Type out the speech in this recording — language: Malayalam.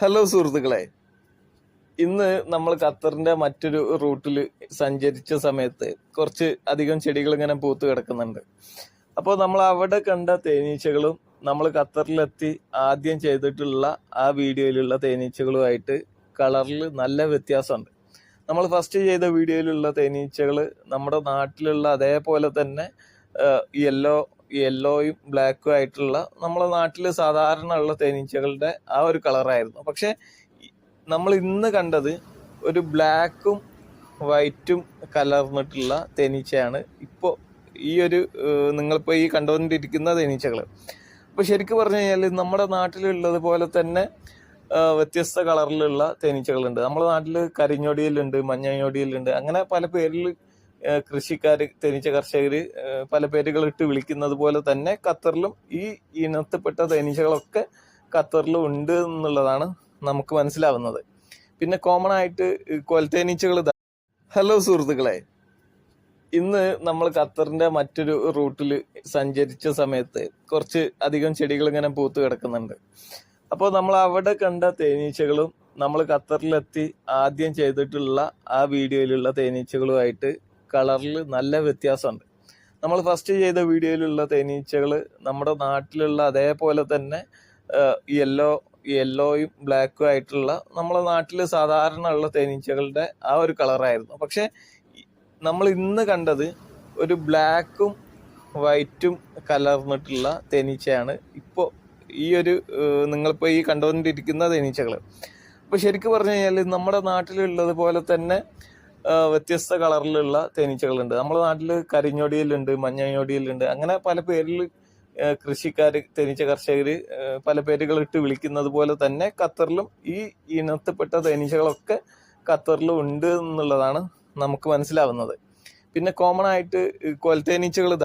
ഹലോ സുഹൃത്തുക്കളെ. ഇന്ന് നമ്മൾ ഖത്തറിന്റെ മറ്റൊരു റൂട്ടിൽ സഞ്ചരിച്ച സമയത്ത് കുറച്ച് അധികം ചെടികൾ ഇങ്ങനെ പൂത്ത് കിടക്കുന്നുണ്ട്. അപ്പോൾ നമ്മൾ അവിടെ കണ്ട തേനീച്ചകളും നമ്മൾ ഖത്തറിലെത്തി ആദ്യം ചെയ്തിട്ടുള്ള ആ വീഡിയോയിലുള്ള തേനീച്ചകളുമായിട്ട് കളറിൽ നല്ല വ്യത്യാസമുണ്ട്. നമ്മൾ ഫസ്റ്റ് ചെയ്ത വീഡിയോയിലുള്ള തേനീച്ചകൾ നമ്മുടെ നാട്ടിലുള്ള അതേപോലെ തന്നെ യെല്ലോ യെല്ലോയും ബ്ലാക്കും ആയിട്ടുള്ള നമ്മളെ നാട്ടിൽ സാധാരണ ഉള്ള തേനീച്ചകളുടെ ആ ഒരു കളറായിരുന്നു. പക്ഷെ നമ്മൾ ഇന്ന് കണ്ടത് ഒരു ബ്ലാക്കും വൈറ്റും കലർന്നിട്ടുള്ള തേനീച്ചയാണ് ഇപ്പോൾ ഈ ഒരു നിങ്ങളിപ്പോൾ ഈ കണ്ടുകൊണ്ടിരിക്കുന്ന തേനീച്ചകൾ അപ്പോൾ ശരിക്കും പറഞ്ഞു കഴിഞ്ഞാൽ നമ്മുടെ നാട്ടിലുള്ളത് പോലെ തന്നെ വ്യത്യസ്ത കളറിലുള്ള തേനീച്ചകളുണ്ട്. നമ്മുടെ നാട്ടിൽ കരിഞ്ഞൊടിയിലുണ്ട് മഞ്ഞഞ്ഞൊടിയിലുണ്ട് അങ്ങനെ പല പേരിൽ കൃഷിക്കാർ തേനീച്ച കർഷകർ പല പേരുകൾ ഇട്ട് വിളിക്കുന്നത് പോലെ തന്നെ ഖത്തറിലും ഈ ഇനത്തിൽപ്പെട്ട തേനീച്ചകളൊക്കെ ഖത്തറിലും ഉണ്ട് എന്നുള്ളതാണ് നമുക്ക് മനസ്സിലാവുന്നത്. പിന്നെ കോമൺ ആയിട്ട് കൊൽത്തേനീച്ചകൾ ഹലോ സുഹൃത്തുക്കളെ. ഇന്ന് നമ്മൾ ഖത്തറിന്റെ മറ്റൊരു റൂട്ടിൽ സഞ്ചരിച്ച സമയത്ത് കുറച്ച് അധികം ചെടികൾ ഇങ്ങനെ പൂത്ത് കിടക്കുന്നുണ്ട്. അപ്പോൾ നമ്മൾ അവിടെ കണ്ട തേനീച്ചകളും നമ്മൾ ഖത്തറിലെത്തി ആദ്യം ചെയ്തിട്ടുള്ള ആ വീഡിയോയിലുള്ള തേനീച്ചകളുമായിട്ട് കളറിൽ നല്ല വ്യത്യാസമുണ്ട്. നമ്മൾ ഫസ്റ്റ് ചെയ്ത വീഡിയോയിലുള്ള തേനീച്ചകൾ നമ്മുടെ നാട്ടിലുള്ള അതേപോലെ തന്നെ യെല്ലോ യെല്ലോയും ബ്ലാക്കും ആയിട്ടുള്ള നമ്മളെ നാട്ടിൽ സാധാരണ ഉള്ള തേനീച്ചകളുടെ ആ ഒരു കളറായിരുന്നു പക്ഷെ നമ്മൾ ഇന്ന് കണ്ടത് ഒരു ബ്ലാക്കും വൈറ്റും കലർന്നിട്ടുള്ള തേനീച്ചയാണ് ഇപ്പോൾ ഈ ഒരു നിങ്ങളിപ്പോൾ ഈ കണ്ടുകൊണ്ടിരിക്കുന്ന തേനീച്ചകൾ അപ്പോൾ ശരിക്കും പറഞ്ഞു കഴിഞ്ഞാൽ നമ്മുടെ നാട്ടിലുള്ളത് പോലെ തന്നെ വ്യത്യസ്ത കളറിലുള്ള തേനീച്ചകളുണ്ട്. നമ്മുടെ നാട്ടിൽ കരിഞ്ഞൊടിയിലുണ്ട് മഞ്ഞഞ്ഞോടിയിലുണ്ട്. അങ്ങനെ പല പേരിൽ കൃഷിക്കാർ തേനീച്ച കർഷകർ പല പേരുകൾ ഇട്ട് വിളിക്കുന്നത് പോലെ തന്നെ ഖത്തറിലും ഈ ഇനത്തിൽപ്പെട്ട തേനീച്ചകളൊക്കെ ഖത്തറിലും ഉണ്ട് എന്നുള്ളതാണ് നമുക്ക് മനസ്സിലാവുന്നത്. പിന്നെ കോമൺ ആയിട്ട് കൊൽത്തേനീച്ചകൾ